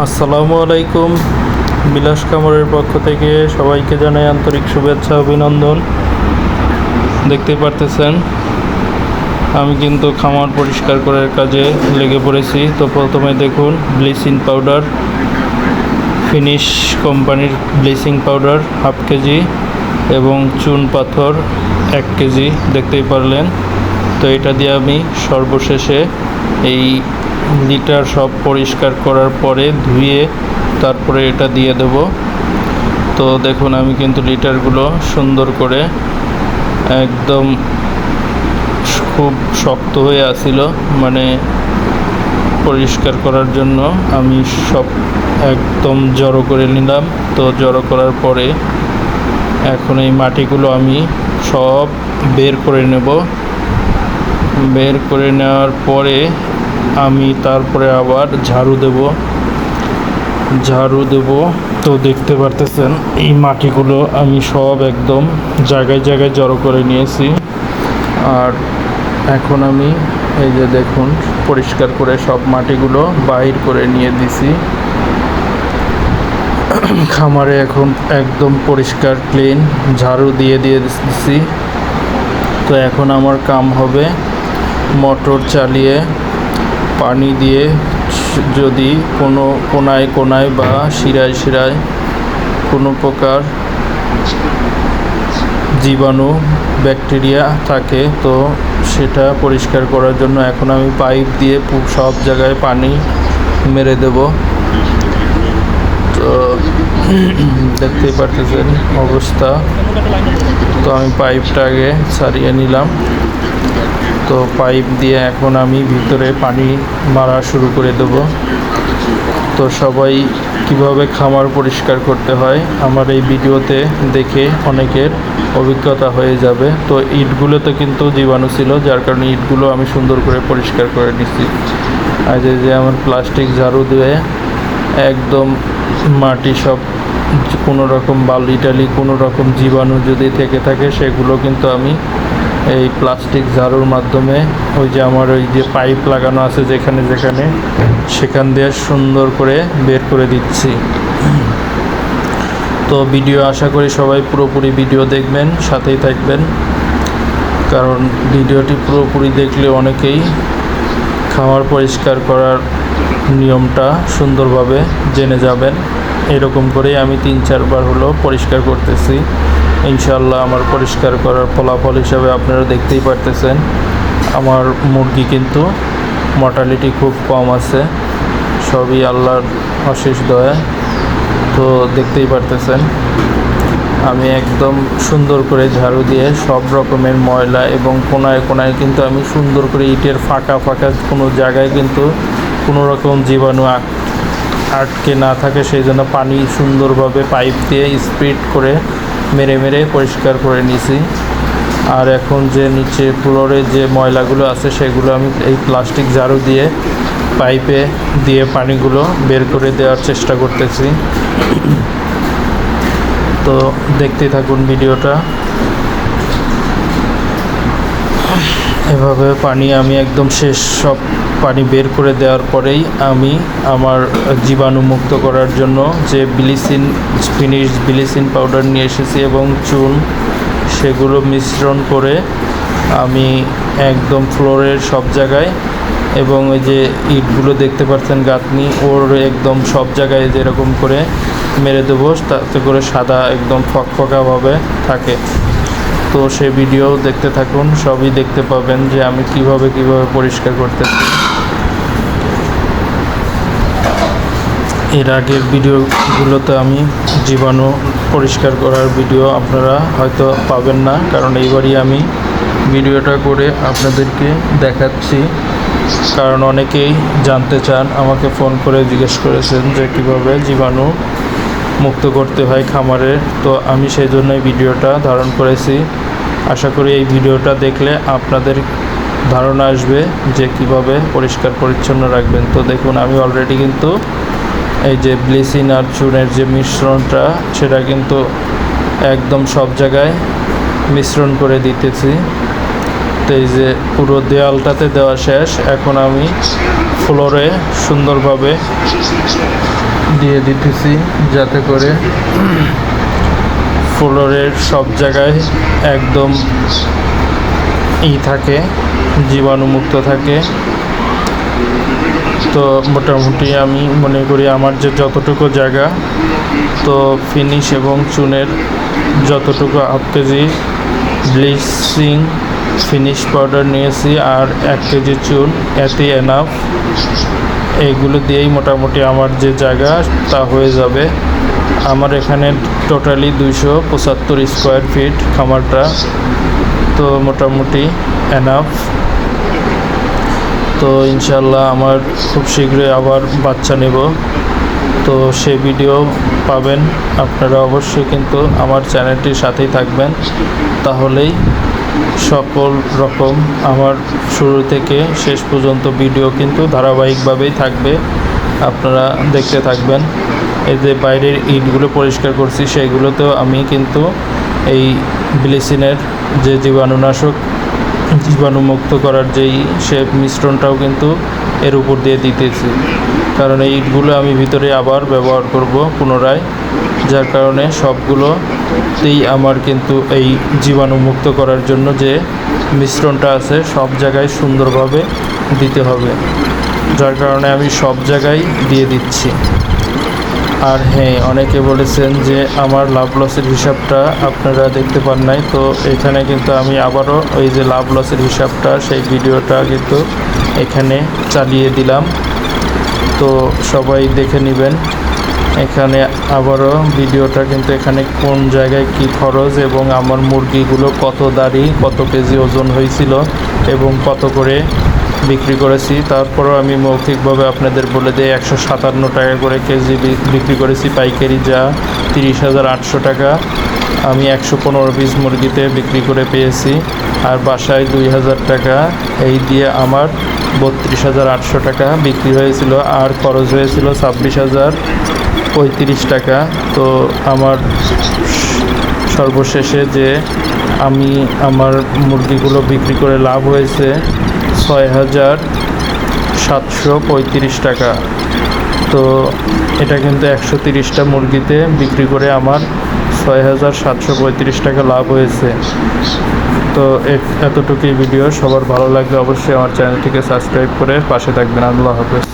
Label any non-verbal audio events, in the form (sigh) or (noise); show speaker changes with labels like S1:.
S1: আসসালামু আলাইকুম। বিলাস কামরের পক্ষ থেকে সবাইকে জানাই আন্তরিক শুভেচ্ছা, অভিনন্দন। দেখতে পারতেছেন, আমি কিন্তু খামার পরিষ্কার করার কাজে লেগে পড়েছি। তো প্রথমে দেখুন, ব্লিচিং পাউডার, ফিনিশ কোম্পানির ব্লিচিং পাউডার, হাফ কেজি, এবং চুন পাথর, এক কেজি, দেখতেই পারলেন। তো এটা দিয়ে আমি সর্বশেষে এই লিটার সব পরিষ্কার করার পরে ধুয়ে তারপরে এটা দিয়ে দেব। তো দেখুন, আমি কিন্তু লিটারগুলো সুন্দর করে একদম খুব শক্ত হয়ে আসিল মানে পরিষ্কার করার জন্য আমি সব একদম জড়ো করে নিলাম। তো জড়ো করার পরে এখন এই মাটিগুলো আমি সব বের করে নেব। বের করে নেওয়ার পরে আমি তারপরে আবার ঝাড়ু দেব। ঝাড়ু দেব। তো দেখতে পারতেছেন, এই মাটিগুলো আমি সব একদম জায়গায় জায়গায় জড়ো করে নিয়েছি। আর এখন আমি এই যে দেখুন, পরিষ্কার করে সব মাটিগুলো বাহির করে নিয়ে দিছি। খামারে এখন একদম পরিষ্কার, ক্লিন ঝাড়ু দিয়ে দিয়ে দিছি। তো এখন আমার কাম হবে মোটর চালিয়ে পানি দিয়ে যদি কোনো কোনায় কোনায় বা শিরায় শিরায় কোনো প্রকার জীবাণু, ব্যাকটেরিয়া থাকে, তো সেটা পরিষ্কার করার জন্য এখন আমি পাইপ দিয়ে সব জায়গায় পানি মেরে দেব। তো (clears throat) দেখতেই পারতেছেন অবস্থা। তো আমি পাইপটা আগে সারিয়ে নিলাম। তো পাইপ দিয়ে এখন আমি ভিতরে পানি মারা শুরু করে দেব। তো সবাই কীভাবে খামার পরিষ্কার করতে হয়, আমার এই ভিডিওতে দেখে অনেকের অভিজ্ঞতা হয়ে যাবে। তো ইটগুলোতে কিন্তু জীবাণু ছিল, যার কারণে ইটগুলো আমি সুন্দর করে পরিষ্কার করে নিচ্ছি। আর যে আমার প্লাস্টিক ঝাড়ু দিয়ে একদম মাটি সব কোনো রকম বালি টালি কোনো রকম জীবাণু যদি থেকে থাকে, সেগুলো কিন্তু আমি এই প্লাস্টিক ঝাড়ুর মাধ্যমে, ওই যে আমার ওই যে পাইপ লাগানো আছে যেখানে যেখানে, সেখান দিয়ে সুন্দর করে বের করে দিচ্ছি। তো ভিডিও আশা করি সবাই পুরোপুরি ভিডিও দেখবেন, সাথেই থাকবেন। কারণ ভিডিওটি পুরোপুরি দেখলে অনেকেই খামার পরিষ্কার করার নিয়মটা সুন্দরভাবে জেনে যাবেন। এরকম করেই আমি তিন চারবার হলো পরিষ্কার করতেছি। ইনশাল্লাহ আমার পরিষ্কার করার ফলাফল হিসাবে আপনারা দেখতেই পারতেছেন। আমার মুরগি কিন্তু মর্টালিটি খুব কম আছে। সবই আল্লাহর অশেষ দয়া। তো দেখতেই পারতেছেন, আমি একদম সুন্দর করে ঝাড়ু দিয়ে সব রকমের ময়লা এবং কোনায় কোনায় কিন্তু আমি সুন্দর করে ইটের ফাঁকা ফাঁকা কোনো জায়গায় কিন্তু কোনো রকম জীবাণু আট- আটকে না থাকে, সেই জন্য পানি সুন্দরভাবে পাইপ দিয়ে স্পিড করে মেরে মেরে পরিষ্কার করে নিছি। আর এখন যে নিচে ফ্লোরে যে ময়লাগুলো আছে, সেগুলো আমি এই প্লাস্টিক ঝাড়ু দিয়ে পাইপে দিয়ে পানিগুলো বের করে দেওয়ার চেষ্টা করতেছি। তো দেখতে থাকুন ভিডিওটা। এভাবে পানি আমি একদম শেষ সব পানি বের করে দেওয়ার পরেই আমি আমার জীবাণু মুক্ত করার জন্য যে ব্লিচিন ফিনিশ ব্লিচিন পাউডার নিয়ে এসেছি এবং চুন, সেগুলো মিশ্রণ করে আমি একদম ফ্লোরের সব জায়গায় এবং ওই যে ইটগুলো দেখতে পাচ্ছেন গাঁথনি, ওর একদম সব জায়গায় যেরকম করে মেরে দেবো, তাতে করে সাদা একদম ফকফকাভাবে থাকে। তো সে ভিডিও দেখতে থাকুন, সবই দেখতে পাবেন যে আমি কীভাবে কীভাবে পরিষ্কার করতেছি। এর আগের ভিডিওগুলোতে আমি জীবাণু পরিষ্কার করার ভিডিও আপনারা হয়তো পাবেন না, কারণ এইবারই আমি ভিডিওটা করে আপনাদেরকে দেখাচ্ছি। কারণ অনেকেই জানতে চান, আমাকে ফোন করে জিজ্ঞেস করেছেন যে কীভাবে জীবাণু মুক্ত করতে হয় খামারে। তো আমি সেই জন্যই ভিডিওটা ধারণ করেছি। আশা করি এই ভিডিওটা দেখলে আপনাদের ধারণা আসবে যে কীভাবে পরিষ্কার পরিচ্ছন্ন রাখবেন। তো দেখুন, আমি অলরেডি কিন্তু এই যে ব্লিচিং আর চুনের যে মিশ্রণটা, সেটা কিন্তু একদম সব জায়গায় মিশ্রণ করে দিতেছি। তো এই যে পুরো দেওয়ালটাতে দেওয়া শেষ। এখন আমি ফ্লোরে সুন্দরভাবে দিয়ে দিতেছি যাতে করে ফ্লোরের সব জায়গায় একদম ই থাকে, জীবাণুমুক্ত থাকে। তো মোটামুটি আমি মনে করি আমার যে যতটুকু জায়গা, তো ফিনিশ এবং চুনের যতটুকু half KG bleaching finish powder নিয়েছি আর এক কেজি চুন এতে এনাফ এইগুলো দিয়েই মোটামুটি আমার যে জায়গা তা হয়ে যাবে। আমার এখানে টোটালি দুইশো পঁচাত্তর স্কোয়ার ফিট খামারটা, তো মোটামুটি এনাফ তো ইনশাল্লাহ আমার খুব শীঘ্রই আবার বাচ্চা নেব। তো সে ভিডিও পাবেন। আপনারা অবশ্যই কিন্তু আমার চ্যানেলটির সাথেই থাকবেন। তাহলেই সকল রকম আমার শুরু থেকে শেষ পর্যন্ত ভিডিও কিন্তু ধারাবাহিকভাবেই থাকবে। আপনারা দেখতে থাকবেন। এই যে বাইরের ইটগুলো পরিষ্কার করছি সেইগুলোতেও আমি কিন্তু এই ব্লিচিনের যে জীবাণুনাশক জীবাণুমুক্ত করার যেই সে মিশ্রণটাও কিন্তু এর উপর দিয়ে দিতেছি। কারণ এই ইটগুলো আমি ভিতরে আবার ব্যবহার করব পুনরায়, যার কারণে সবগুলোতেই আমার কিন্তু এই জীবাণুমুক্ত করার জন্য যে মিশ্রণটা আছে সব জায়গায় সুন্দরভাবে দিতে হবে। যার কারণে আমি সব জায়গায় দিয়ে দিচ্ছি। আর হ্যাঁ অনেকে বলেছেন যে আমার লাভ লসের হিসাবটা আপনারা দেখতে পান নাই। তো এখানে কিন্তু আমি আবারও ওই যে লাভ লসের হিসাবটা, সেই ভিডিওটা কিন্তু এখানে চালিয়ে দিলাম। তো সবাই দেখে নেবেন এখানে আবারও ভিডিওটা কিন্তু এখানে কোন জায়গায় কি খরচ এবং আমার মুরগিগুলো কত দাড়ি, কত কেজি ওজন হয়েছিল এবং কত করে বিক্রি করেছি। তারপরও আমি মৌখিকভাবে আপনাদের বলে দিই, একশো সাতান্ন টাকা করে কেজি বিক্রি করেছি পাইকারি যা তিরিশ হাজার আটশো টাকা। আমি একশো পনেরো পিস মুরগিতে বিক্রি করে পেয়েছি। আর বাসায় দুই হাজার টাকা, এই দিয়ে আমার বত্রিশ হাজার আটশো টাকা বিক্রি হয়েছিল। আর খরচ হয়েছিল ছাব্বিশ হাজার পঁয়ত্রিশ টাকা। তো আমার সর্বশেষে যে আমি আমার মুরগিগুলো বিক্রি করে লাভ হয়েছে ছয় হাজার সাতশো পঁয়ত্রিশ টাকা। তো এটা কিন্তু একশো তিরিশটা মুরগিতে বিক্রি করে আমার ছয় হাজার সাতশো পঁয়ত্রিশ টাকা লাভ হয়েছে। তো এতটুকুই ভিডিও। সবার ভালো লাগলে অবশ্যই আমার চ্যানেলটিকে সাবস্ক্রাইব করে পাশে থাকবেন। আল্লাহ হাফেজ।